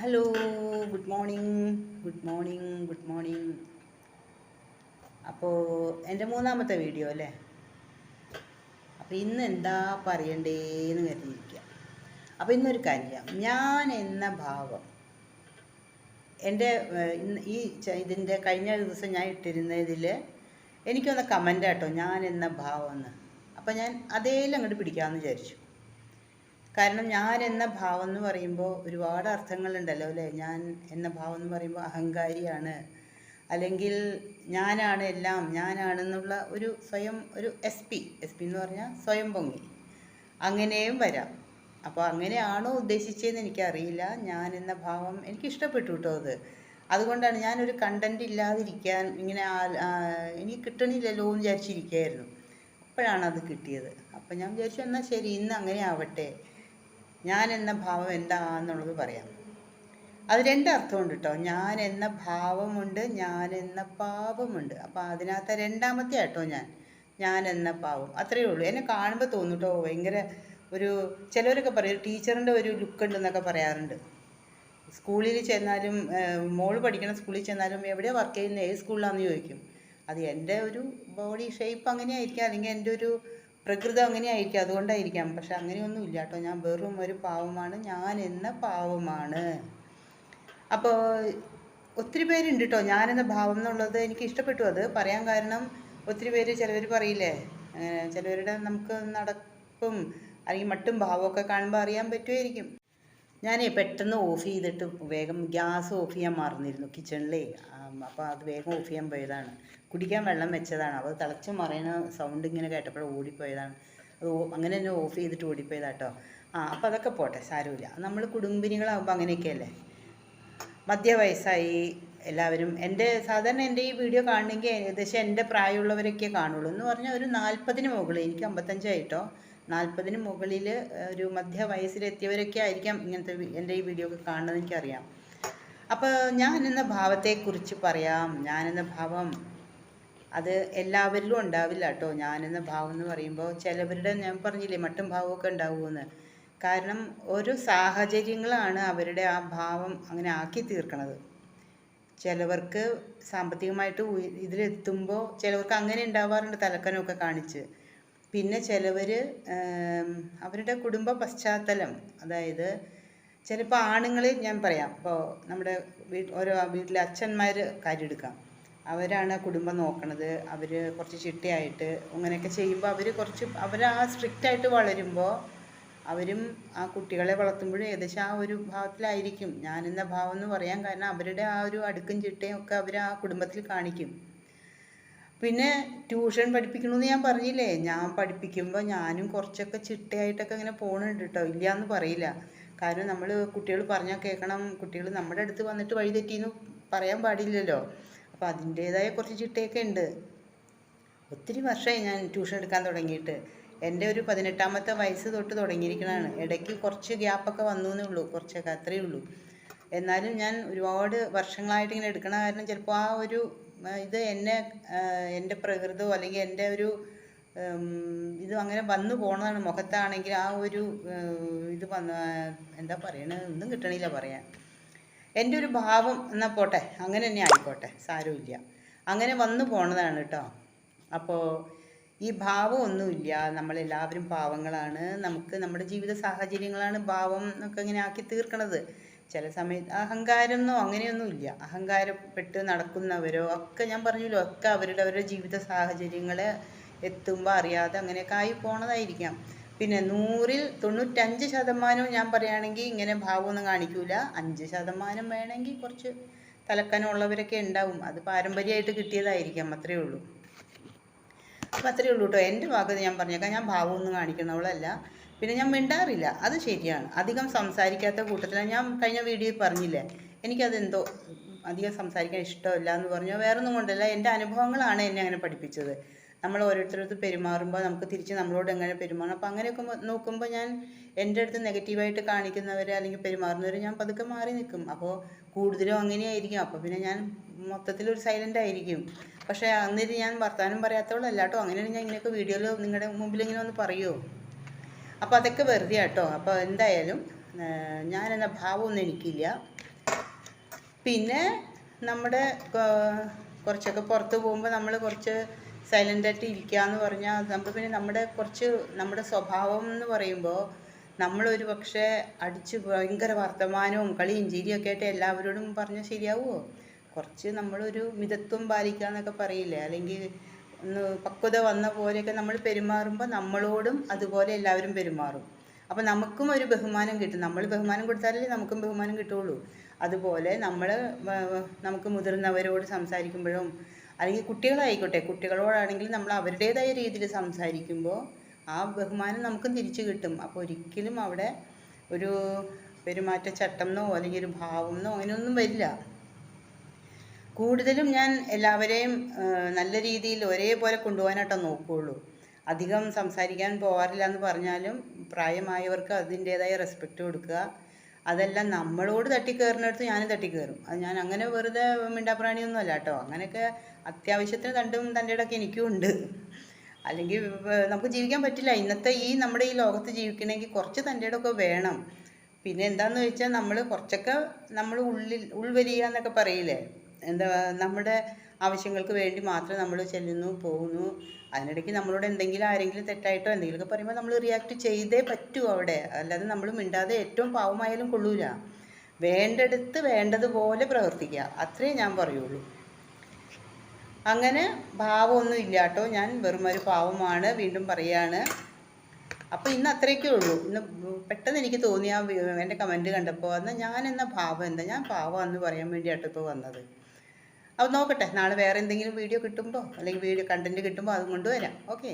Hello good morning good morning good morning അപ്പോൾ എന്റെ മൂന്നാമത്തെ വീഡിയോ അല്ലേ? അപ്പോൾ ഇന്ന് എന്താ പറയണ്ടേന്ന് കരുതിയിരിക്കുക അപ്പോൾ ഇന്നൊരു കാര്യം ഞാൻ എന്ന ഭാവം എന്റെ ഈ ഇതിന്റെ കഴിഞ്ഞ ദിവസം ഞാൻ ഇട്ടിരുന്നതിൽ എനിക്കൊന്ന് കമന്റ് കേട്ടോ ഞാൻ എന്ന ഭാവം എന്ന്. അപ്പോൾ ഞാൻ അതേലും അങ്ങോട്ട് പിടിക്കാമെന്ന് വിചാരിച്ചു. കാരണം ഞാൻ എന്ന ഭാവം എന്ന് പറയുമ്പോൾ ഒരുപാട് അർത്ഥങ്ങളുണ്ടല്ലോ അല്ലേ? ഞാൻ എന്ന ഭാവം എന്ന് പറയുമ്പോൾ അഹങ്കാരിയാണ്. അല്ലെങ്കിൽ ഞാനാണ് എല്ലാം ഞാനാണെന്നുള്ള ഒരു സ്വയം ഒരു എസ് പി എസ് പി എന്ന് പറഞ്ഞാൽ സ്വയം പൊങ്ങി. അങ്ങനെയും വരാം. അപ്പോൾ അങ്ങനെയാണോ ഉദ്ദേശിച്ചതെന്ന് എനിക്കറിയില്ല. ഞാൻ എന്ന ഭാവം എനിക്ക് ഇഷ്ടപ്പെട്ടു കേട്ടോ അത്. അതുകൊണ്ടാണ് ഞാനൊരു കണ്ടന്റ് ഇല്ലാതിരിക്കാൻ ഇങ്ങനെ എനിക്ക് കിട്ടണില്ലല്ലോ എന്ന് വിചാരിച്ചിരിക്കുകയായിരുന്നു അപ്പോഴാണ് അത് കിട്ടിയത്. അപ്പം ഞാൻ വിചാരിച്ചു എന്നാൽ ശരി ഇന്ന് അങ്ങനെ ആവട്ടെ. ഞാൻ എന്ന ഭാവം എന്താണെന്നുള്ളത് പറയാം. അത് രണ്ട് അർത്ഥമുണ്ട് കേട്ടോ ഞാൻ എന്ന ഭാവമുണ്ട് ഞാൻ എന്ന പാപമുണ്ട്. അപ്പോൾ അതിനകത്ത് രണ്ടാമത്തെ ആട്ടോ ഞാൻ. ഞാൻ എന്ന പാവം അത്രയേ ഉള്ളൂ. എന്നെ കാണുമ്പോൾ തോന്നും കേട്ടോ ഭയങ്കര ഒരു ചിലവരൊക്കെ പറയും ടീച്ചറിന്റെ ഒരു ലുക്ക് ഉണ്ടെന്നൊക്കെ പറയാറുണ്ട്. സ്കൂളിൽ ചെന്നാലും മോൾ മോൾ പഠിക്കുന്ന സ്കൂളിൽ ചെന്നാലും എവിടെയാണ് വർക്ക് ചെയ്യുന്നത് ഏത് സ്കൂളിലാണെന്ന് ചോദിക്കും. അത് എന്റെ ഒരു ബോഡി ഷേപ്പ് അങ്ങനെ ആയിരിക്കാം അല്ലെങ്കിൽ എന്റെ ഒരു പ്രകൃതം അങ്ങനെ ആയിരിക്കും അതുകൊണ്ടായിരിക്കാം. പക്ഷെ അങ്ങനെയൊന്നും ഇല്ല കേട്ടോ. ഞാൻ വെറും ഒരു പാവമാണ്. ഞാൻ എന്ന പാവമാണ്. അപ്പോൾ ഒത്തിരി പേരുണ്ട് കേട്ടോ. ഞാനെന്ന ഭാവം എന്നുള്ളത് എനിക്ക് ഇഷ്ടപ്പെട്ടു. അത് പറയാൻ കാരണം ഒത്തിരി പേര് ചിലവർ പറയില്ലേ? ചിലവരുടെ നമുക്ക് നടപ്പും അല്ലെങ്കിൽ മട്ടും ഭാവമൊക്കെ കാണുമ്പോൾ അറിയാൻ പറ്റുമായിരിക്കും. ഞാനേ പെട്ടെന്ന് ഓഫ് ചെയ്തിട്ട് വേഗം ഗ്യാസ് ഓഫ് ചെയ്യാൻ മറന്നിരുന്നു കിച്ചണിലേ. അപ്പോൾ അത് വേഗം ഓഫ് ചെയ്യാൻ പോയതാണ്. കുടിക്കാൻ വെള്ളം വെച്ചതാണ്. അപ്പോൾ തിളച്ച് മറയുന്ന സൗണ്ട് ഇങ്ങനെ കേട്ടപ്പോൾ ഓടിപ്പോയതാണ്. അത് അങ്ങനെ തന്നെ ഓഫ് ചെയ്തിട്ട് ഓടിപ്പോയതാട്ടോ. ആ അപ്പോൾ അതൊക്കെ പോട്ടെ സാരമില്ല. നമ്മൾ കുടുംബിനികളാകുമ്പോൾ അങ്ങനെയൊക്കെയല്ലേ? മധ്യവയസ്സായി എല്ലാവരും എന്റെ സാധാരണ എന്റെ ഈ വീഡിയോ കാണണമെങ്കിൽ ഏകദേശം എന്റെ പ്രായമുള്ളവരൊക്കെ കാണുള്ളൂ എന്ന് പറഞ്ഞാൽ ഒരു നാൽപ്പതിന് മുകളിൽ എനിക്ക് അമ്പത്തഞ്ചായിട്ടോ നാൽപ്പതിന് മുകളിൽ ഒരു മധ്യവയസ്സിലെത്തിയവരൊക്കെ ആയിരിക്കാം ഇങ്ങനത്തെ എന്റെ ഈ വീഡിയോ ഒക്കെ കാണുന്നത് എനിക്കറിയാം. അപ്പോൾ ഞാൻ എന്ന ഭാവത്തെക്കുറിച്ച് പറയാം. ഞാൻ എന്ന ഭാവം അത് എല്ലാവരിലും ഉണ്ടാവില്ല കേട്ടോ. ഞാനെന്ന ഭാവം എന്ന് പറയുമ്പോൾ ചിലവരുടെ ഞാൻ പറഞ്ഞില്ലേ മട്ടും ഭാവമൊക്കെ ഉണ്ടാവുമെന്ന്. കാരണം ഓരോ സാഹചര്യങ്ങളാണ് അവരുടെ ആ ഭാവം അങ്ങനെ ആക്കി തീർക്കണത്. ചിലവർക്ക് സാമ്പത്തികമായിട്ട് ഇതിലെത്തുമ്പോൾ ചിലവർക്ക് അങ്ങനെ ഉണ്ടാവാറുണ്ട് തലക്കനമൊക്കെ കാണിച്ച്. പിന്നെ ചിലവർ അവരുടെ കുടുംബ പശ്ചാത്തലം. അതായത് ചിലപ്പോൾ ആണുങ്ങൾ ഞാൻ പറയാം. ഇപ്പോൾ നമ്മുടെ വീട്ട് ഓരോ വീട്ടിലെ അച്ഛന്മാർ കാര്യം എടുക്കാം. അവരാണ് കുടുംബം നോക്കണത്. അവർ കുറച്ച് ചിട്ടയായിട്ട് അങ്ങനെയൊക്കെ ചെയ്യുമ്പോൾ അവർ കുറച്ച് അവർ ആ സ്ട്രിക്റ്റ് ആയിട്ട് വളരുമ്പോൾ അവരും ആ കുട്ടികളെ വളർത്തുമ്പോഴും ഏകദേശം ആ ഒരു ഭാവത്തിലായിരിക്കും. ഞാനെന്ന ഭാവം എന്ന് പറയാൻ കാരണം അവരുടെ ആ ഒരു അടുക്കും ചിട്ടയും ഒക്കെ അവർ ആ കുടുംബത്തിൽ കാണിക്കും. പിന്നെ ട്യൂഷൻ പഠിപ്പിക്കണമെന്ന് ഞാൻ പറഞ്ഞില്ലേ? ഞാൻ പഠിപ്പിക്കുമ്പോൾ ഞാനും കുറച്ചൊക്കെ ചിട്ടയായിട്ടൊക്കെ ഇങ്ങനെ പോകണുണ്ട് കേട്ടോ ഇല്ല എന്ന് പറയില്ല. കാരണം നമ്മൾ കുട്ടികൾ പറഞ്ഞാൽ കേൾക്കണം കുട്ടികൾ നമ്മുടെ അടുത്ത് വന്നിട്ട് വഴി തെറ്റിയെന്ന് പറയാൻ പാടില്ലല്ലോ. അപ്പോൾ അതിന്റേതായ കുറച്ച് ചിട്ടയൊക്കെ ഉണ്ട് ഒത്തിരി വർഷമായി ഞാൻ ട്യൂഷൻ എടുക്കാൻ തുടങ്ങിയിട്ട്. എന്റെ ഒരു പതിനെട്ടാമത്തെ വയസ്സ് തൊട്ട് തുടങ്ങിയിരിക്കണതാണ്. ഇടയ്ക്ക് കുറച്ച് ഗ്യാപ്പൊക്കെ വന്നു എന്നേ ഉള്ളൂ. കുറച്ചൊക്കെ അത്രയേ ഉള്ളൂ. എന്നാലും ഞാൻ ഒരുപാട് വർഷങ്ങളായിട്ട് ഇങ്ങനെ എടുക്കണ കാരണം ചിലപ്പോൾ ആ ഒരു ഇത് എന്നെ എന്റെ പ്രകൃതമോ അല്ലെങ്കിൽ എന്റെ ഒരു ഇത് അങ്ങനെ വന്നു പോണതാണ്. മുഖത്താണെങ്കിൽ ആ ഒരു ഇത് വന്ന എന്താ പറയണത് ഒന്നും കിട്ടണില്ല പറയാൻ. എന്റെ ഒരു ഭാവം എന്നാൽ പോട്ടെ അങ്ങനെ തന്നെ ആയിക്കോട്ടെ. സാരമില്ല. അങ്ങനെ വന്നു പോണതാണ് കേട്ടോ. അപ്പോൾ ഈ ഭാവം ഒന്നുമില്ല. നമ്മളെല്ലാവരും പാവങ്ങളാണ്. നമുക്ക് നമ്മുടെ ജീവിത സാഹചര്യങ്ങളാണ് ഭാവം എന്നൊക്കെ ഇങ്ങനെ ആക്കി തീർക്കണത്. ചില സമയത്ത് അഹങ്കാരമൊന്നോ അങ്ങനെയൊന്നും ഇല്ല അഹങ്കാരപ്പെട്ട് നടക്കുന്നവരോ ഒക്കെ ഞാൻ പറഞ്ഞല്ലോ ഒക്കെ അവരുടെ അവരുടെ ജീവിത സാഹചര്യങ്ങളെ എത്തുമ്പോൾ അറിയാതെ അങ്ങനെയൊക്കെ ആയി പോണതായിരിക്കാം. പിന്നെ നൂറിൽ തൊണ്ണൂറ്റഞ്ച് ശതമാനവും ഞാൻ പറയുകയാണെങ്കിൽ ഇങ്ങനെ ഭാവമൊന്നും കാണിക്കൂല. അഞ്ച് ശതമാനം വേണമെങ്കിൽ കുറച്ച് തലക്കനമുള്ളവരൊക്കെ ഉണ്ടാവും. അത് പാരമ്പര്യമായിട്ട് കിട്ടിയതായിരിക്കാം അത്രയേ ഉള്ളൂ. അപ്പം അത്രയേ ഉള്ളൂ കേട്ടോ. എന്റെ ഭാഗത്ത് ഞാൻ പറഞ്ഞേക്കാം. ഞാൻ ഭാവമൊന്നും കാണിക്കുന്നവളല്ല പിന്നെ ഞാൻ മിണ്ടാറില്ല. അത് ശരിയാണ്. അധികം സംസാരിക്കാത്ത കൂട്ടത്തിലാണ് ഞാൻ കഴിഞ്ഞ വീഡിയോയിൽ പറഞ്ഞില്ലേ എനിക്കതെന്തോ അധികം സംസാരിക്കാൻ ഇഷ്ടമില്ല എന്ന് പറഞ്ഞാൽ വേറൊന്നും കൊണ്ടല്ല. എന്റെ അനുഭവങ്ങളാണ് എന്നെ അങ്ങനെ പഠിപ്പിച്ചത്. നമ്മൾ ഓരോരുത്തരടുത്ത് പെരുമാറുമ്പോൾ നമുക്ക് തിരിച്ച് നമ്മളോട് എങ്ങനെ പെരുമാറണം. അപ്പോൾ അങ്ങനെയൊക്കെ നോക്കുമ്പോൾ ഞാൻ എന്റെ അടുത്ത് നെഗറ്റീവായിട്ട് കാണിക്കുന്നവരെ അല്ലെങ്കിൽ പെരുമാറുന്നവരെ ഞാൻ പതുക്കെ മാറി നിൽക്കും. അപ്പോൾ കൂടുതലും അങ്ങനെയായിരിക്കും. അപ്പോൾ പിന്നെ ഞാൻ മൊത്തത്തിൽ ഒരു സൈലന്റ് ആയിരിക്കും. പക്ഷേ അന്നിട്ട് ഞാൻ വർത്തമാനം പറയാത്തവളല്ല കേട്ടോ അങ്ങനെയാണ് ഞാൻ ഇങ്ങനെയൊക്കെ വീഡിയോയിൽ നിങ്ങളുടെ മുമ്പിൽ ഇങ്ങനെ ഒന്ന് പറയുമോ അപ്പോൾ അതൊക്കെ വെറുതെ കേട്ടോ അപ്പോൾ എന്തായാലും ഞാൻ എന്ന ഭാവമൊന്നും എനിക്കില്ല. പിന്നെ നമ്മുടെ കുറച്ചൊക്കെ പുറത്ത് പോകുമ്പോൾ നമ്മൾ കുറച്ച് സൈലന്റ് ആയിട്ട് ഇരിക്കുക എന്ന് പറഞ്ഞാൽ നമ്മൾ പിന്നെ നമ്മുടെ കുറച്ച് നമ്മുടെ സ്വഭാവം എന്ന് പറയുമ്പോൾ നമ്മളൊരു പക്ഷേ അടിച്ച് ഭയങ്കര വർത്തമാനവും കളിയും ചിരിയൊക്കെ ആയിട്ട് എല്ലാവരോടും പറഞ്ഞാൽ ശരിയാവുമോ കുറച്ച് നമ്മളൊരു മിതത്വം പാലിക്കുക എന്നൊക്കെ പറയില്ലേ? അല്ലെങ്കിൽ ഒന്ന് പക്വത വന്ന പോലെയൊക്കെ നമ്മൾ പെരുമാറുമ്പോൾ നമ്മളോടും അതുപോലെ എല്ലാവരും പെരുമാറും. അപ്പോൾ നമുക്കും ഒരു ബഹുമാനം കിട്ടും. നമ്മൾ ബഹുമാനം കൊടുത്താലല്ലേ നമുക്കും ബഹുമാനം കിട്ടുള്ളൂ. അതുപോലെ നമ്മൾ നമുക്ക് മുതിർന്നവരോട് സംസാരിക്കുമ്പോഴും അല്ലെങ്കിൽ കുട്ടികളായിക്കോട്ടെ കുട്ടികളോടാണെങ്കിൽ നമ്മൾ അവരുടേതായ രീതിയിൽ സംസാരിക്കുമ്പോൾ ആ ബഹുമാനം നമുക്കും തിരിച്ചു കിട്ടും. അപ്പോൾ ഒരിക്കലും അവിടെ ഒരു പെരുമാറ്റച്ചട്ടം എന്നോ അല്ലെങ്കിൽ ഒരു ഭാവം എന്നോ അങ്ങനെയൊന്നും വരില്ല. കൂടുതലും ഞാൻ എല്ലാവരെയും നല്ല രീതിയിൽ ഒരേപോലെ കൊണ്ടുപോകാനായിട്ടോ നോക്കുകയുള്ളൂ അധികം സംസാരിക്കാൻ പോകാറില്ല എന്ന് പറഞ്ഞാലും പ്രായമായവർക്ക് അതിന്റേതായ റെസ്പെക്റ്റ് കൊടുക്കുക. അതെല്ലാം നമ്മളോട് തട്ടിക്കയറുന്നിടത്ത് ഞാനും തട്ടിക്കയറും അത് ഞാൻ അങ്ങനെ വെറുതെ മിണ്ടാപ്രാണിയൊന്നും അല്ല കേട്ടോ. അങ്ങനെയൊക്കെ അത്യാവശ്യത്തിന് തണ്ടും തന്റെ ഇടയ്ക്ക് എനിക്കും ഉണ്ട്. അല്ലെങ്കിൽ നമുക്ക് ജീവിക്കാൻ പറ്റില്ല. ഇന്നത്തെ ഈ നമ്മുടെ ഈ ലോകത്ത് ജീവിക്കണമെങ്കിൽ കുറച്ച് തന്റെ ഇടമൊക്കെ വേണം. പിന്നെ എന്താന്ന് വെച്ചാൽ നമ്മൾ കുറച്ചൊക്കെ നമ്മൾ ഉള്ളിൽ ഉൾവലിയുക എന്നൊക്കെ പറയില്ലേ? എന്താ നമ്മുടെ ആവശ്യങ്ങൾക്ക് വേണ്ടി മാത്രം നമ്മൾ ചെല്ലുന്നു പോകുന്നു. അതിനിടയ്ക്ക് നമ്മളോട് എന്തെങ്കിലും ആരെങ്കിലും തെറ്റായിട്ടോ എന്തെങ്കിലുമൊക്കെ പറയുമ്പോൾ നമ്മൾ റിയാക്ട് ചെയ്തേ പറ്റൂ അവിടെ. അല്ലാതെ നമ്മൾ മിണ്ടാതെ ഏറ്റവും പാവമായാലും കൊള്ളൂല. വേണ്ടടുത്ത് വേണ്ടതുപോലെ പ്രവർത്തിക്കുക. അത്രേ ഞാൻ പറയുള്ളൂ. അങ്ങനെ ഭാവമൊന്നും ഇല്ല കേട്ടോ ഞാൻ ഒരു പാവമാണ്. വീണ്ടും പറയാണ്. അപ്പോൾ ഇന്ന് അത്രയൊക്കെ ഉള്ളൂ. ഇന്ന് പെട്ടെന്ന് എനിക്ക് തോന്നിയ എന്റെ കമന്റ് കണ്ടപ്പോൾ എന്നാൽ ഞാൻ എന്ന ഭാവം എന്താ ഞാൻ പാവം? എന്ന് പറയാൻ വേണ്ടിയാട്ടോ ഇപ്പോൾ വന്നത്. അപ്പോൾ നോക്കട്ടെ. നാളെ വേറെ എന്തെങ്കിലും വീഡിയോ കിട്ടുമ്പോൾ അല്ലെങ്കിൽ വീഡിയോ കണ്ടന്റ് കിട്ടുമ്പോൾ അതും കൊണ്ടുവരാം ഓക്കെ